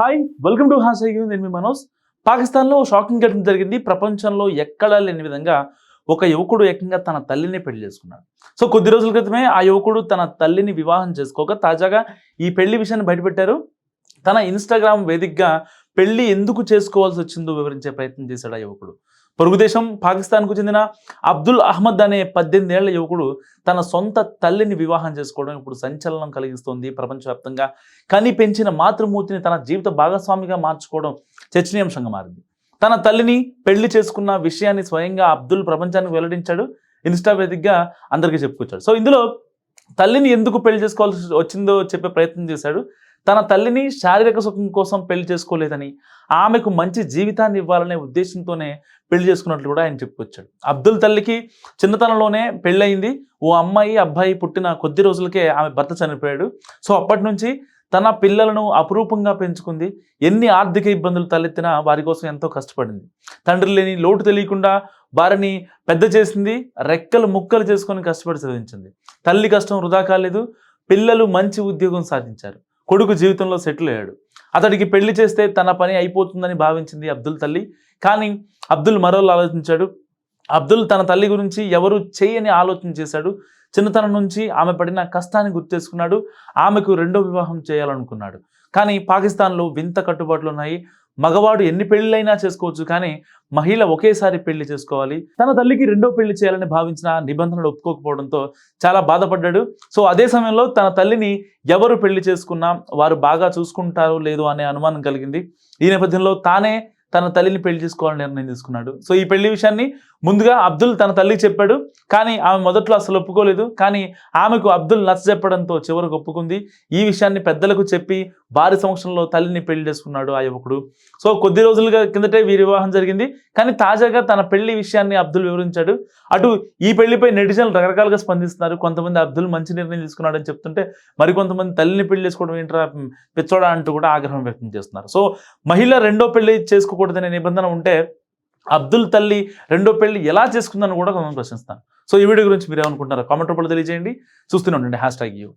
Hi welcome to హాస్ ఐ నేను మీ మనోజ్. పాకిస్తాన్లో షాకింగ్ ఘటన జరిగింది. ప్రపంచంలో ఎక్కడా లేని విధంగా ఒక యువకుడు ఏకంగా తన తల్లిని పెళ్ళి చేసుకున్నాడు. సో కొద్ది రోజుల క్రితమే ఆ యువకుడు తన తల్లిని వివాహం చేసుకోక తాజాగా ఈ పెళ్ళి విషయాన్ని బయటపెట్టారు. తన ఇన్స్టాగ్రామ్ వేదికగా పెళ్ళి ఎందుకు చేసుకోవాల్సి వచ్చిందో వివరించే ప్రయత్నం చేశాడు ఆ యువకుడు. పొరుగుదేశం పాకిస్తాన్కు చెందిన అబ్దుల్ అహ్మద్ అనే పద్దెనిమిది ఏళ్ళ యువకుడు తన సొంత తల్లిని వివాహం చేసుకోవడం ఇప్పుడు సంచలనం కలిగిస్తోంది ప్రపంచవ్యాప్తంగా. కని పెంచిన మాతృమూర్తిని తన జీవిత భాగస్వామిగా మార్చుకోవడం చర్చనీయాంశంగా మారింది. తన తల్లిని పెళ్ళి చేసుకున్న విషయాన్ని స్వయంగా అబ్దుల్ ప్రపంచానికి వెల్లడించాడు. ఇన్స్టా వేదికగా అందరికీ చెప్పుకొచ్చాడు. సో ఇందులో తల్లిని ఎందుకు పెళ్ళి చేసుకోవాల్సి వచ్చిందో చెప్పే ప్రయత్నం చేశాడు. తన తల్లిని శారీరక సుఖం కోసం పెళ్ళి చేసుకోలేదని ఆమెకు మంచి జీవితాన్ని ఇవ్వాలనే ఉద్దేశంతోనే పెళ్ళి చేసుకున్నట్లు కూడా ఆయన చెప్పుకొచ్చాడు. అబ్దుల్ తల్లికి చిన్నతనంలోనే పెళ్ళయింది. ఓ అమ్మాయి అబ్బాయి పుట్టిన కొద్ది రోజులకే ఆమె భర్త చనిపోయాడు. సో అప్పటి నుంచి తన పిల్లలను అపురూపంగా పెంచుకుంది. ఎన్ని ఆర్థిక ఇబ్బందులు తలెత్తినా వారి కోసం ఎంతో కష్టపడింది. తండ్రి లేని లోటు తెలియకుండా వారిని పెద్ద చేసింది రెక్కలు ముక్కలు చేసుకొని కష్టపడి చదివించింది. తల్లి కష్టం వృధా కాలేదు. పిల్లలు మంచి ఉద్యోగం సాధించారు. కొడుకు జీవితంలో సెటిల్ అయ్యాడు. అతడికి పెళ్ళి చేస్తే తన పని అయిపోతుందని భావించింది అబ్దుల్ తల్లి. కానీ అబ్దుల్ మరోలా ఆలోచించాడు. అబ్దుల్ తన తల్లి గురించి ఎవరు చేయని ఆలోచన చేశాడు. చిన్నతనం నుంచి ఆమె పడిన కష్టాన్ని గుర్తు చేసుకున్నాడు. ఆమెకు రెండో వివాహం చేయాలనుకున్నాడు. కానీ పాకిస్తాన్లో వింత కట్టుబాట్లు ఉన్నాయి. మగవాడు ఎన్ని పెళ్ళిళ్ళైనా చేసుకోవచ్చు కానీ మహిళ ఒకేసారి పెళ్ళి చేసుకోవాలి. తన తల్లికి రెండో పెళ్ళి చేయాలని భావించిన నిబంధనలు ఒప్పుకోకపోవడంతో చాలా బాధపడ్డాడు. సో అదే సమయంలో తన తల్లిని ఎవరు పెళ్ళి చేసుకున్నా వారు బాగా చూసుకుంటారు లేదు అనే అనుమానం కలిగింది. ఈ నేపథ్యంలో తానే తన తల్లిని పెళ్ళి చేసుకోవాలని నిర్ణయం తీసుకున్నాడు. సో ఈ పెళ్ళి విషయాన్ని ముందుగా అబ్దుల్ తన తల్లికి చెప్పాడు. కానీ ఆమె మొదట్లో అసలు ఒప్పుకోలేదు. కానీ ఆమెకు అబ్దుల్ నచ్చ చెప్పడంతో చివరకు ఒప్పుకుంది. ఈ విషయాన్ని పెద్దలకు చెప్పి భారీ సమక్షంలో తల్లిని పెళ్ళి చేసుకున్నాడు ఆ యువకుడు. సో కొద్ది రోజులుగా కిందటే వీరి వివాహం జరిగింది. కానీ తాజాగా తన పెళ్ళి విషయాన్ని అబ్దుల్ వివరించాడు. అటు ఈ పెళ్ళిపై నెటిజన్లు రకరకాలుగా స్పందిస్తున్నారు. కొంతమంది అబ్దుల్ మంచి నిర్ణయం తీసుకున్నాడని చెప్తుంటే మరికొంతమంది తల్లిని పెళ్ళి చేసుకోవడం ఏంట్రా పిచ్చోడా అంటూ కూడా ఆగ్రహం వ్యక్తం చేస్తున్నారు. సో మహిళ రెండో పెళ్ళి చేసుకోకూడదనే నిబంధన ఉంటే అబ్దుల్ తల్లి రెండో పెళ్ళి ఎలా చేసుకుందని కూడా కొంతమంది ప్రశ్నిస్తాను సో ఈ వీడియో గురించి మీరు ఏమనుకుంటున్నారో కామెంట్ రూపంలో తెలియజేయండి. చూస్తూనే ఉండండి. Hashtag U.